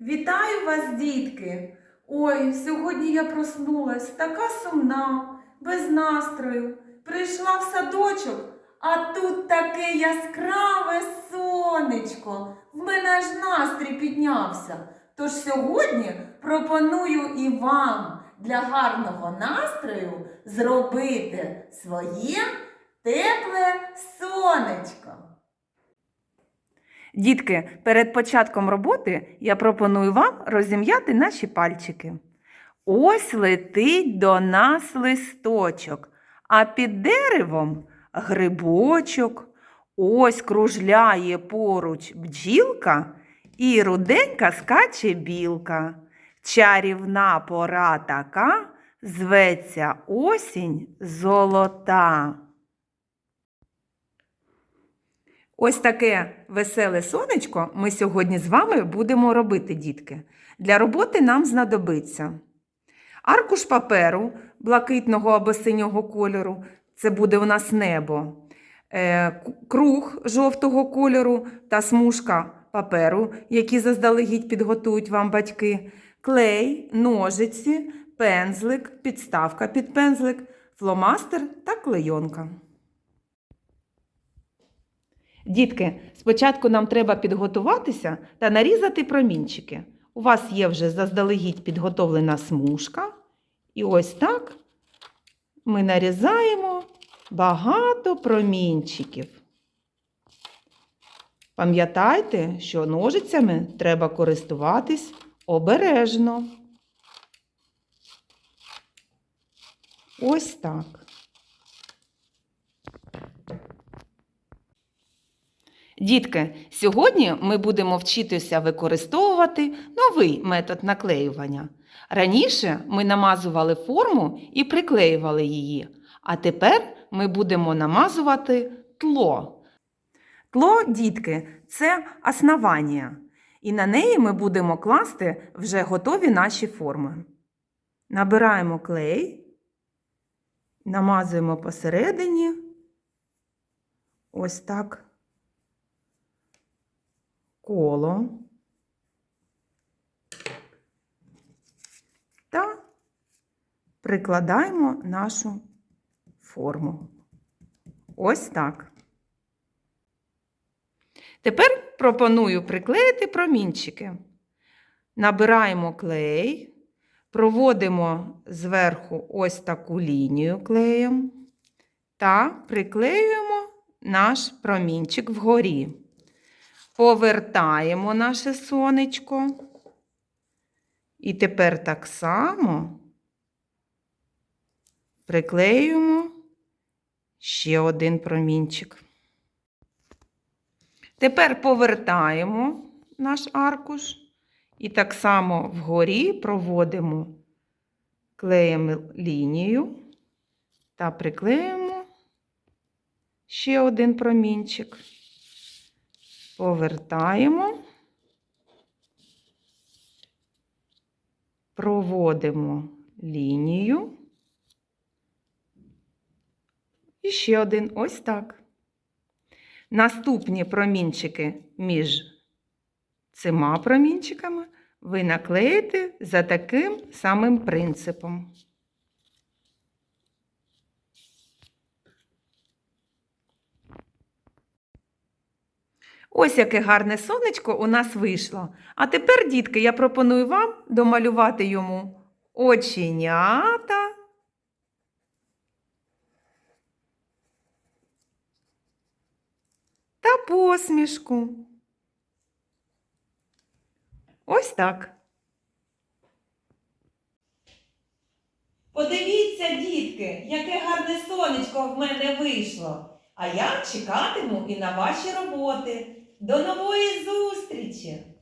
Вітаю вас, дітки! Ой, сьогодні я проснулась така сумна, без настрою. Прийшла в садочок, а тут таке яскраве сонечко. В мене аж настрій піднявся. Тож сьогодні пропоную і вам для гарного настрою зробити своє тепле сонечко. Дітки, перед початком роботи я пропоную вам розім'яти наші пальчики. Ось летить до нас листочок, а під деревом грибочок. Ось кружляє поруч бджілка і руденька скаче білка. Чарівна пора така, зветься осінь золота. Ось таке веселе сонечко ми сьогодні з вами будемо робити, дітки. Для роботи нам знадобиться аркуш паперу блакитного або синього кольору. Це буде у нас небо, е, круг жовтого кольору та смужка паперу, які заздалегідь підготують вам батьки, клей, ножиці, пензлик, підставка під пензлик, фломастер та клейонка. Дітки, спочатку нам треба підготуватися та нарізати промінчики. У вас є вже заздалегідь підготовлена смужка. І ось так ми нарізаємо багато промінчиків. Пам'ятайте, що ножицями треба користуватись обережно. Ось так. Дітки, сьогодні ми будемо вчитися використовувати новий метод наклеювання. Раніше ми намазували форму і приклеювали її, а тепер ми будемо намазувати тло. Тло, дітки, це основання, і на неї ми будемо класти вже готові наші форми. Набираємо клей, намазуємо посередині. Ось так коло та прикладаємо нашу форму. Ось так. Тепер пропоную приклеїти промінчики. Набираємо клей, проводимо зверху ось таку лінію клеєм та приклеюємо наш промінчик вгорі. Повертаємо наше сонечко. І тепер так само приклеюємо ще один промінчик. Тепер повертаємо наш аркуш і так само вгорі проводимо клеєм лінію та приклеїмо ще один промінчик. Повертаємо, проводимо лінію. І ще один ось так. Наступні промінчики між цими промінчиками ви наклеїте за таким самим принципом. Ось яке гарне сонечко у нас вийшло. А тепер, дітки, я пропоную вам домалювати йому оченята. Та посмішку. Ось так. Подивіться, дітки, яке гарне сонечко в мене вийшло. А я чекатиму і на ваші роботи. До нової зустрічі!